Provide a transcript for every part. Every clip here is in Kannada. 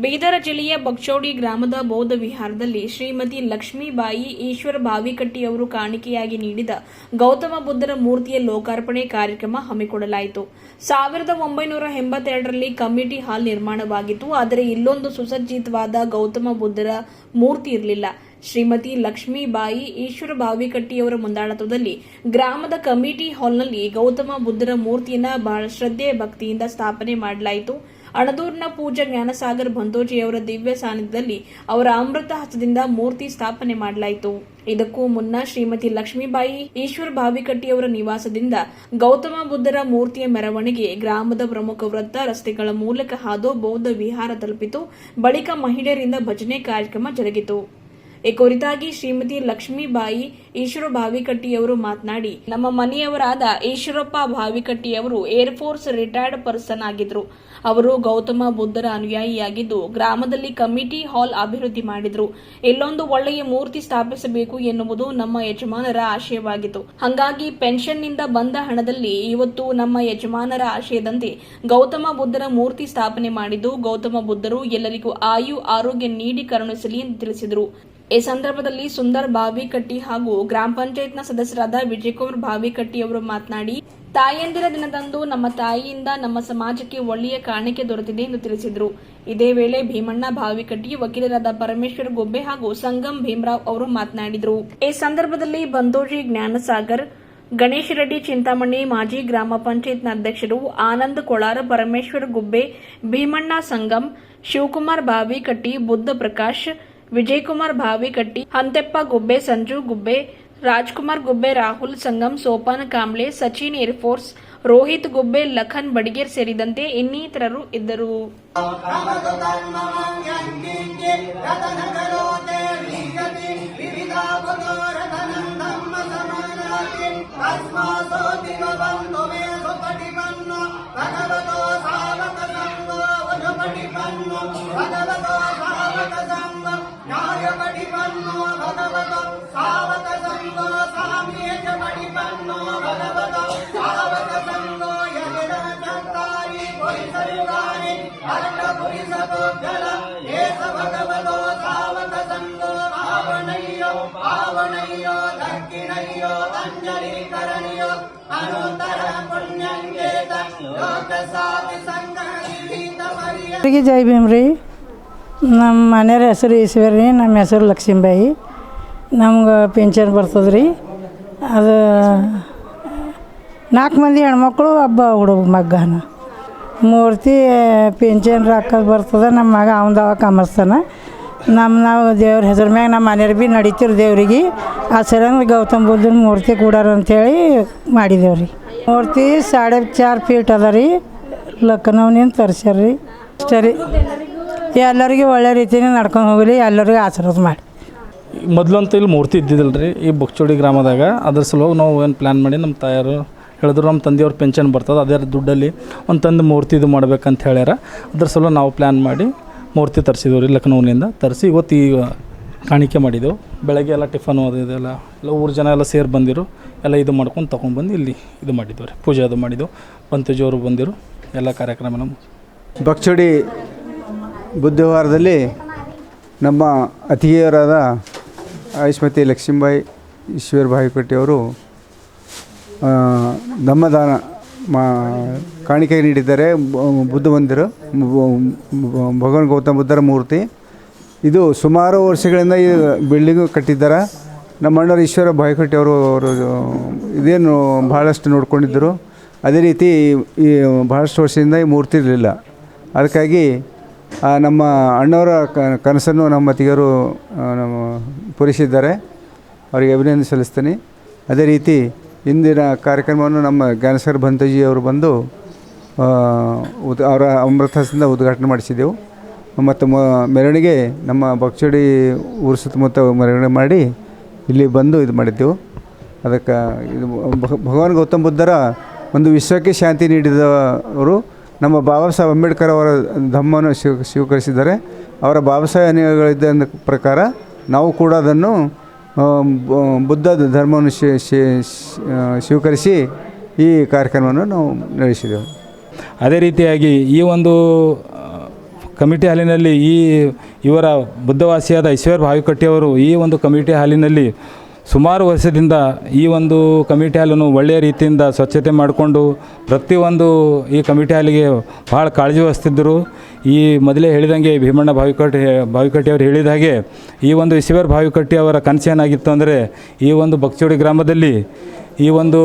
ಬೀದರ ಜಿಲ್ಲೆಯ ಬಕ್ಷೋಡಿ ಗ್ರಾಮದ ಬೌದ್ಧ ವಿಹಾರದಲ್ಲಿ ಶ್ರೀಮತಿ ಲಕ್ಷ್ಮೀಬಾಯಿ ಈಶ್ವರ ಬಾವಿಕಟ್ಟಿಯವರು ಕಾಣಿಕೆಯಾಗಿ ನೀಡಿದ ಗೌತಮ ಬುದ್ಧರ ಮೂರ್ತಿಯ ಲೋಕಾರ್ಪಣೆ ಕಾರ್ಯಕ್ರಮ ಹಮ್ಮಿಕೊಳ್ಳಲಾಯಿತು ಸಾವಿರದ ಒಂಬೈನೂರ ಎಂಬತ್ತೆರಡರಲ್ಲಿ ಕಮ್ಯುನಿಟಿ ಹಾಲ್ ನಿರ್ಮಾಣವಾಗಿತ್ತು, ಆದರೆ ಇಲ್ಲೊಂದು ಸುಸಜ್ಜಿತವಾದ ಗೌತಮ ಬುದ್ಧರ ಮೂರ್ತಿ ಇರಲಿಲ್ಲ. ಶ್ರೀಮತಿ ಲಕ್ಷ್ಮೀಬಾಯಿ ಈಶ್ವರ ಬಾವಿಕಟ್ಟಿಯವರ ಮುಂದಾಳತ್ವದಲ್ಲಿ ಗ್ರಾಮದ ಕಮಿಟಿ ಹಾಲ್ನಲ್ಲಿ ಗೌತಮ ಬುದ್ಧರ ಮೂರ್ತಿಯನ್ನು ಬಹಳ ಶ್ರದ್ಧೆ ಭಕ್ತಿಯಿಂದ ಸ್ಥಾಪನೆ ಮಾಡಲಾಯಿತು. ಅಣದೂರಿನ ಪೂಜಾ ಜ್ಞಾನಸಾಗರ್ ಬಂದೋಜಿಯವರ ದಿವ್ಯ ಸಾನ್ನಿಧ್ಯದಲ್ಲಿ ಅವರ ಅಮೃತ ಹಸ್ತದಿಂದ ಮೂರ್ತಿ ಸ್ಥಾಪನೆ ಮಾಡಲಾಯಿತು. ಇದಕ್ಕೂ ಮುನ್ನ ಶ್ರೀಮತಿ ಲಕ್ಷ್ಮೀಬಾಯಿ ಈಶ್ವರ ಭಾವಿಕಟ್ಟಿಯವರ ನಿವಾಸದಿಂದ ಗೌತಮ ಬುದ್ಧರ ಮೂರ್ತಿಯ ಮೆರವಣಿಗೆ ಗ್ರಾಮದ ಪ್ರಮುಖ ವೃತ್ತ ರಸ್ತೆಗಳ ಮೂಲಕ ಹಾದು ಬೌದ್ಧ ವಿಹಾರ ತಲುಪಿತು. ಬಳಿಕ ಮಹಿಳೆಯರಿಂದ ಭಜನೆ ಕಾರ್ಯಕ್ರಮ ಜರುಗಿತು. ಈ ಕುರಿತಾಗಿ ಶ್ರೀಮತಿ ಲಕ್ಷ್ಮೀಬಾಯಿ ಈಶ್ವರ ಭಾವಿಕಟ್ಟಿಯವರು ಮಾತನಾಡಿ, ನಮ್ಮ ಮನೆಯವರಾದ ಈಶ್ವರಪ್ಪ ಭಾವಿಕಟ್ಟಿಯವರು ಏರ್ಫೋರ್ಸ್ ರಿಟೈರ್ಡ್ ಪರ್ಸನ್ ಆಗಿದ್ರು. ಅವರು ಗೌತಮ ಬುದ್ಧರ ಅನುಯಾಯಿಯಾಗಿದ್ದು, ಗ್ರಾಮದಲ್ಲಿ ಕಮಿಟಿ ಹಾಲ್ ಅಭಿವೃದ್ಧಿ ಮಾಡಿದ್ರು. ಎಲ್ಲೊಂದು ಒಳ್ಳೆಯ ಮೂರ್ತಿ ಸ್ಥಾಪಿಸಬೇಕು ಎನ್ನುವುದು ನಮ್ಮ ಯಜಮಾನರ ಆಶಯವಾಗಿತ್ತು. ಹಾಗಾಗಿ ಪೆನ್ಷನ್ನಿಂದ ಬಂದ ಹಣದಲ್ಲಿ ಇವತ್ತು ನಮ್ಮ ಯಜಮಾನರ ಆಶಯದಂತೆ ಗೌತಮ ಬುದ್ಧರ ಮೂರ್ತಿ ಸ್ಥಾಪನೆ ಮಾಡಿದ್ದು, ಗೌತಮ ಬುದ್ಧರು ಎಲ್ಲರಿಗೂ ಆಯು, ಆರೋಗ್ಯ ನೀಡಿ ಕರುಣಿಸಲಿ ಎಂದು ತಿಳಿಸಿದರು. ಈ ಸಂದರ್ಭದಲ್ಲಿ ಸುಂದರ್ ಬಾವಿಕಟ್ಟಿ ಹಾಗೂ ಗ್ರಾಮ ಪಂಚಾಯತ್ನ ಸದಸ್ಯರಾದ ವಿಜಯಕುಮಾರ್ ಬಾವಿಕಟ್ಟಿ ಅವರು ಮಾತನಾಡಿ, ತಾಯಂದಿರ ದಿನದಂದು ನಮ್ಮ ತಾಯಿಯಿಂದ ನಮ್ಮ ಸಮಾಜಕ್ಕೆ ಒಳ್ಳೆಯ ಕಾಣಿಕೆ ದೊರೆತಿದೆ ಎಂದು ತಿಳಿಸಿದರು. ಇದೇ ವೇಳೆ ಭೀಮಣ್ಣ ಬಾವಿಕಟ್ಟಿ, ವಕೀಲರಾದ ಪರಮೇಶ್ವರ್ ಗೊಬ್ಬೆ ಹಾಗೂ ಸಂಗಮ್ ಭೀಮರಾವ್ ಅವರು ಮಾತನಾಡಿದರು. ಈ ಸಂದರ್ಭದಲ್ಲಿ ಬಂದೋಜಿ ಜ್ಞಾನಸಾಗರ್, ಗಣೇಶ್ ರೆಡ್ಡಿ ಚಿಂತಾಮಣಿ, ಮಾಜಿ ಗ್ರಾಮ ಪಂಚಾಯತ್ನ ಅಧ್ಯಕ್ಷರು ಆನಂದ್ ಕೊಳಾರ, ಪರಮೇಶ್ವರ್ ಗುಬ್ಬೆ, ಭೀಮಣ್ಣ ಸಂಗಮ್ ಶಿವಕುಮಾರ್ ಬಾವಿಕಟ್ಟಿ, ಬುದ್ಧ ಪ್ರಕಾಶ್ ವಿಜಯಕುಮಾರ್ ಭಾವಿಕಟ್ಟಿ ಹಂತೆಪ್ಪ ಗುಬ್ಬೆ, ಸಂಜು ಗುಬ್ಬೆ, ರಾಜ್ಕುಮಾರ್ ಗುಬ್ಬೆ, ರಾಹುಲ್ ಸಂಗಮ್, ಸೋಪಾನ ಕಾಂಬ್ಳೆ ಸಚಿನ್ ಏರ್ಫೋರ್ಸ್ ರೋಹಿತ್ ಗುಬ್ಬೆ, ಲಖನ್ ಬಡಿಗೇರ್ ಸೇರಿದಂತೆ ಇನ್ನಿತರರು ಇದ್ದರು. படிப்பண்ணோ பகவதம் சாவக சந்தோ சாமியக ನಮ್ಮ ಮನೆಯವ್ರ ಹೆಸರು ಈಶ್ವರಿ ರೀ, ನಮ್ಮ ಹೆಸರು ಲಕ್ಷ್ಮೀಬಾಯಿ. ನಮ್ಗೆ ಪೆನ್ಷನ್ ಬರ್ತದೆ ರೀ ಅದು ನಾಲ್ಕು ಮಂದಿ ಹೆಣ್ಮಕ್ಳು, ಒಬ್ಬ ಹುಡುಗ ಮಗನ ಮೂರ್ತಿ ಪಿಂಚನ್ ರೊಕ್ಕ ಬರ್ತದೆ, ನಮ್ಮ ಮಗ ಅವನ ದವ ಕಮರ್ಸ್ತಾನ ನಮ್ಮ ನಾವು ದೇವ್ರ ಹೆಸರು ಮ್ಯಾಗ ನಮ್ಮ ಮನೆಯವ್ರು ಭೀ ನಡೀತಿರು ದೇವ್ರಿಗೆ. ಆ ಸಲಂಗೆ ಗೌತಮ್ ಬುದ್ಧನ ಮೂರ್ತಿ ಕೂಡಾರ ಅಂಥೇಳಿ ಮಾಡಿದೇವೆ ರೀ ಮೂರ್ತಿ ಸಾಡೆ ಚಾರ್ ಫೀಟ್ ಅದ ರೀ. ಲಕ್ನೌನಿಂದ ತರ್ಸ್ಯಾರ ರೀ ಅಷ್ಟೇ ರೀ. ಎಲ್ಲರಿಗೆ ಒಳ್ಳೆ ರೀತಿಯೇ ನಡ್ಕೊಂಡು ಹೋಗಲಿ ಎಲ್ಲರಿಗೂ ಆಶೀರ್ವಾದ ಮಾಡಿ. ಮೊದಲಂತೂ ಇಲ್ಲಿ ಮೂರ್ತಿ ಇದ್ದಿದ್ದಿಲ್ಲ ರೀ ಈ ಬುಕ್ಚೋಡಿ ಗ್ರಾಮದಾಗ. ಅದ್ರ ಸಲುವಾಗಿ ನಾವು ಏನು ಪ್ಲ್ಯಾನ್ ಮಾಡಿ ನಮ್ಮ ತಾಯಾರು ಹೇಳಿದ್ರು ನಮ್ಮ ತಂದೆಯವ್ರ ಪೆನ್ಷನ್ ಬರ್ತದೆ ಅದೇ ದುಡ್ಡಲ್ಲಿ ಒಂದು ತಂದು ಮೂರ್ತಿ ಇದು ಮಾಡ್ಬೇಕಂತ ಹೇಳ್ಯಾರ. ಅದ್ರ ಸಲುವಾಗಿ ನಾವು ಪ್ಲ್ಯಾನ್ ಮಾಡಿ ಮೂರ್ತಿ ತರಿಸಿದ್ವಿ ರೀ ಲಕ್ನೌನಿಂದ ತರಿಸಿ ಇವತ್ತು ಈಗ ಕಾಣಿಕೆ ಮಾಡಿದೆವು. ಬೆಳಗ್ಗೆ ಎಲ್ಲ ಟಿಫನ್ ಅದು ಇದೆಲ್ಲ ಎಲ್ಲ ಊರು ಜನ ಎಲ್ಲ ಸೇರಿ ಬಂದಿರು. ಎಲ್ಲ ಇದು ಮಾಡ್ಕೊಂಡು ತೊಗೊಂಡ್ಬಂದು ಇಲ್ಲಿ ಇದು ಮಾಡಿದ್ದೆವು ರೀ ಪೂಜೆ ಅದು ಮಾಡಿದೆವು. ಪಂತಜಿಯವರು ಬಂದಿರು. ಎಲ್ಲ ನಮ್ಮ ಬಕ್ಚೋಡಿ ಬುಧವಾರದಲ್ಲಿ ನಮ್ಮ ಅತಿಥಿಯರಾದ ಆಯುಷ್ಮತಿ ಲಕ್ಷ್ಮೀಬಾಯಿ ಈಶ್ವರ ಬಾಯಿಕಟ್ಟಿಯವರು ಧಮ್ಮದಾನ ಮಾ, ಕಾಣಿಕೆ ನೀಡಿದ್ದಾರೆ. ಬುದ್ಧ ಮಂದಿರ ಭಗವಾನ್ ಗೌತಮ ಬುದ್ಧರ ಮೂರ್ತಿ. ಇದು ಸುಮಾರು ವರ್ಷಗಳಿಂದ ಈ ಬಿಲ್ಡಿಂಗು ಕಟ್ಟಿದ್ದಾರೆ. ನಮ್ಮ ಅಣ್ಣರು ಈಶ್ವರ ಬಾಯ್ಕಟ್ಟಿಯವರು ಅವರು ಇದೇನು ಭಾಳಷ್ಟು ನೋಡ್ಕೊಂಡಿದ್ದರು. ಅದೇ ರೀತಿ ಈ ಭಾಳಷ್ಟು ವರ್ಷದಿಂದ ಈ ಮೂರ್ತಿ ಇರಲಿಲ್ಲ. ಅದಕ್ಕಾಗಿ ನಮ್ಮ ಅಣ್ಣವರ ಕನಸನ್ನು ನಮ್ಮ ತಿಗರು ನಮ್ಮ ಪೂರೈಸಿದ್ದಾರೆ ಅವರಿಗೆ ಅಭಿನಂದನೆ ಸಲ್ಲಿಸ್ತೀನಿ. ಅದೇ ರೀತಿ ಇಂದಿನ ಕಾರ್ಯಕ್ರಮವನ್ನು ನಮ್ಮ ಜ್ಞಾನಸರ್ ಭಂತಜಿ ಅವರು ಬಂದು ಉದ್, ಅವರ ಅಮೃತಸದಿಂದ ಉದ್ಘಾಟನೆ ಮಾಡಿಸಿದೆವು. ಮತ್ತು ಮ, ಮೆರವಣಿಗೆ ನಮ್ಮ ಬಕ್ಚಡಿ ಊರು ಸುತ್ತಮುತ್ತ ಮೆರವಣಿಗೆ ಮಾಡಿ ಇಲ್ಲಿ ಬಂದು ಇದು ಮಾಡಿದ್ದೆವು. ಅದಕ್ಕೆ ಇದು ಭಗ- ಭಗವಾನ್ ಗೌತಮ ಬುದ್ಧರ ಒಂದು ವಿಶ್ವಕ್ಕೆ ಶಾಂತಿ ನೀಡಿದವರು ನಮ್ಮ ಬಾಬಾ ಸಾಹೇಬ್ ಅಂಬೇಡ್ಕರ್ ಅವರ ಧಮ್ಮವನ್ನು ಸ್ವೀ, ಸ್ವೀಕರಿಸಿದ್ದಾರೆ. ಅವರ ಬಾಬಾ ಸಾಹೇಬ್ ಪ್ರಕಾರ ನಾವು ಕೂಡ ಅದನ್ನು ಬುದ್ಧ ಧರ್ಮವನ್ನು ಸ್ವೀಕರಿಸಿ ಈ ಕಾರ್ಯಕ್ರಮವನ್ನು ನಾವು ನಡೆಸಿದೆವು. ಅದೇ ರೀತಿಯಾಗಿ ಈ ಒಂದು ಕಮಿಟಿ ಹಾಲಿನಲ್ಲಿ ಈ ಇವರ ಬುದ್ಧವಾಸಿಯಾದ ಈಶ್ವರ್ ಭಾವಿಕಟ್ಟಿಯವರು ಈ ಒಂದು ಕಮಿಟಿ ಹಾಲಿನಲ್ಲಿ ಸುಮಾರು ವರ್ಷದಿಂದ ಈ ಒಂದು ಕಮಿಟಿ ಹಾಲನ್ನು ಒಳ್ಳೆಯ ರೀತಿಯಿಂದ ಸ್ವಚ್ಛತೆ ಮಾಡಿಕೊಂಡು ಪ್ರತಿಯೊಂದು ಈ ಕಮಿಟಿ ಹಾಲಿಗೆ ಭಾಳ ಕಾಳಜಿ ವಹಿಸ್ತಿದ್ದರು. ಈ ಮೊದಲೇ ಹೇಳಿದಂಗೆ ಭೀಮಣ್ಣ ಭಾವಿಕಟ್ಟಿ ಭಾವಿಕಟ್ಟಿಯವರು ಹೇಳಿದ ಹಾಗೆ ಈ ಒಂದು ಈಶ್ವರ್ ಭಾವಿಕಟ್ಟಿ ಅವರ ಕನಸೇನಾಗಿತ್ತು ಅಂದರೆ ಈ ಒಂದು ಬಕ್ಚೋಡಿ ಗ್ರಾಮದಲ್ಲಿ ಈ ಒಂದು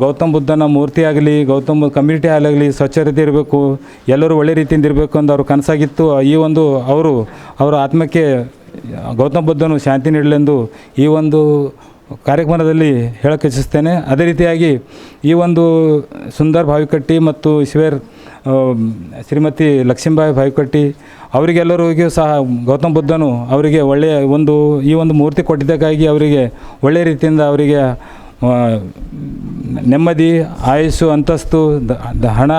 ಗೌತಮ್ ಬುದ್ಧನ ಮೂರ್ತಿ ಆಗಲಿ, ಗೌತಮ್ ಕಮ್ಯುನಿಟಿ ಆಗಲಿ ಸ್ವಚ್ಛತೆ ಇರಬೇಕು, ಎಲ್ಲರೂ ಒಳ್ಳೆ ರೀತಿಯಿಂದ ಇರಬೇಕು ಅಂತ ಅವ್ರ ಕನಸಾಗಿತ್ತು. ಈ ಒಂದು ಅವರು, ಅವರ ಆತ್ಮಕ್ಕೆ ಗೌತಮ್ ಬುದ್ಧನು ಶಾಂತಿ ನೀಡಲೆಂದು ಈ ಒಂದು ಕಾರ್ಯಕ್ರಮದಲ್ಲಿ ಹೇಳಕ್ಕೆ ಇಚ್ಛಿಸ್ತೇನೆ. ಅದೇ ರೀತಿಯಾಗಿ ಈ ಒಂದು ಸುಂದರ್ ಭಾವಿಕಟ್ಟಿ ಮತ್ತು ಈಶ್ವರ್ ಶ್ರೀಮತಿ ಲಕ್ಷ್ಮೀಬಾಯಿ ಭಾವಿಕಟ್ಟಿ ಅವರಿಗೆಲ್ಲರಿಗೂ ಸಹ ಗೌತಮ್ ಬುದ್ಧನು ಅವರಿಗೆ ಒಳ್ಳೆಯ ಒಂದು, ಈ ಒಂದು ಮೂರ್ತಿ ಕೊಟ್ಟಿದ್ದಕ್ಕಾಗಿ ಅವರಿಗೆ ಒಳ್ಳೆಯ ರೀತಿಯಿಂದ ಅವರಿಗೆ ನೆಮ್ಮದಿ, ಆಯಸ್ಸು, ಅಂತಸ್ತು ಹಣ,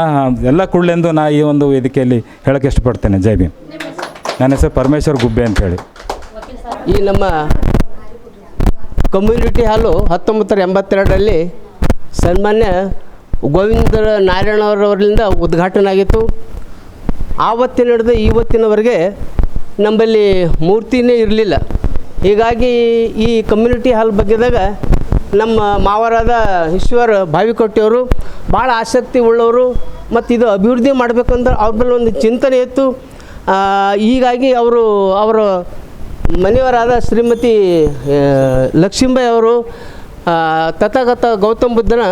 ಎಲ್ಲ ಕೊಡಲೆಂದು ನಾ ಈ ಒಂದು ವೇದಿಕೆಯಲ್ಲಿ ಹೇಳಕ್ಕೆ ಇಷ್ಟಪಡ್ತೇನೆ. ಜೈ ಭೀಮ್. ನನ್ನ ಹೆಸರು ಪರಮೇಶ್ವರ್ ಗುಬ್ಬೆ ಅಂತೇಳಿ. ಈ ನಮ್ಮ ಕಮ್ಯುನಿಟಿ ಹಾಲು ಹತ್ತೊಂಬತ್ತರ ಎಂಬತ್ತೆರಡರಲ್ಲಿ ಸನ್ಮಾನ್ಯ ಗೋವಿಂದ ನಾರಾಯಣವರವರಿಂದ ಉದ್ಘಾಟನೆ ಆಗಿತ್ತು ಆವತ್ತಿನ ಹಿಡಿದು ಇವತ್ತಿನವರೆಗೆ ನಮ್ಮಲ್ಲಿ ಮೂರ್ತಿನೇ ಇರಲಿಲ್ಲ. ಹೀಗಾಗಿ ಈ ಕಮ್ಯುನಿಟಿ ಹಾಲ್ ಬಗ್ಗೆದಾಗ ನಮ್ಮ ಮಾವರಾದ ಈಶ್ವರ್ ಭಾವಿಕೊಟ್ಟಿಯವರು ಭಾಳ ಆಸಕ್ತಿ ಉಳ್ಳವರು ಮತ್ತು ಇದು ಅಭಿವೃದ್ಧಿ ಮಾಡಬೇಕಂದ್ರೆ ಅವ್ರ ಮೇಲೆ ಒಂದು ಚಿಂತನೆ ಇತ್ತು. ಹೀಗಾಗಿ ಅವರು ಅವರ ಮನೆಯವರಾದ ಶ್ರೀಮತಿ ಲಕ್ಷ್ಮೀಬಾಯಿ ಅವರು ತಥಾಗತ ಗೌತಮ್ ಬುದ್ಧನ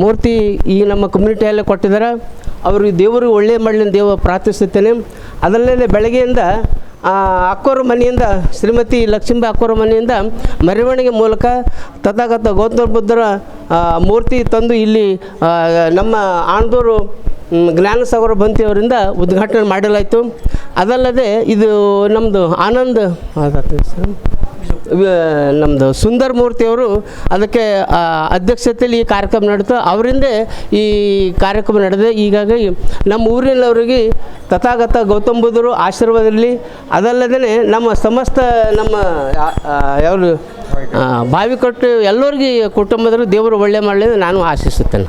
ಮೂರ್ತಿ ಈ ನಮ್ಮ ಕಮ್ಯುನಿಟಿಯಲ್ಲೇ ಕೊಟ್ಟಿದ್ದಾರೆ. ಅವರು ದೇವರು ಒಳ್ಳೆಯ ಮಾಡಲಿ ದೇವ ಪ್ರಾರ್ಥಿಸುತ್ತೇನೆ. ಅದಲ್ಲದೆ ಬೆಳಗ್ಗೆಯಿಂದ ಅಕ್ಕೋರ ಮನೆಯಿಂದ, ಶ್ರೀಮತಿ ಲಕ್ಷ್ಮೀಬಾಯಿ ಅಕ್ಕೋರ ಮನೆಯಿಂದ ಮೆರವಣಿಗೆ ಮೂಲಕ ತಥಾಗತ ಗೌತಮ ಬುದ್ಧರ ಮೂರ್ತಿ ತಂದು ಇಲ್ಲಿ ನಮ್ಮ ಆಣದೂರು ಮ್, ಬಂತಿ ಬಂತಿಯವರಿಂದ ಉದ್ಘಾಟನೆ ಮಾಡಲಾಯಿತು. ಅದಲ್ಲದೆ ಇದು ನಮ್ಮದು ಆನಂದ್ ನಮ್ಮದು ಸುಂದರ್ ಮೂರ್ತಿಯವರು ಅದಕ್ಕೆ ಅಧ್ಯಕ್ಷತೆಯಲ್ಲಿ ಈ ಕಾರ್ಯಕ್ರಮ ನಡೆದು ಅವರಿಂದೇ ಈ ಕಾರ್ಯಕ್ರಮ ನಡೆದಿದೆ. ಹೀಗಾಗಿ ನಮ್ಮ ಊರಿನವರಿಗೆ ತಥಾಗತ ಗೌತಮ್ ಬುದ್ಧರು ಆಶೀರ್ವಾದ ಇರಲಿ ಅದಲ್ಲದೆ ನಮ್ಮ ಸಮಸ್ತ ನಮ್ಮ ಯಾರು ಬಾವಿ ಕೊಟ್ಟು ಎಲ್ಲರಿಗೂ ಕುಟುಂಬದರು ದೇವರು ಒಳ್ಳೆ ಮಾಡಲಿ ನಾನು ಆಶಿಸುತ್ತೇನೆ.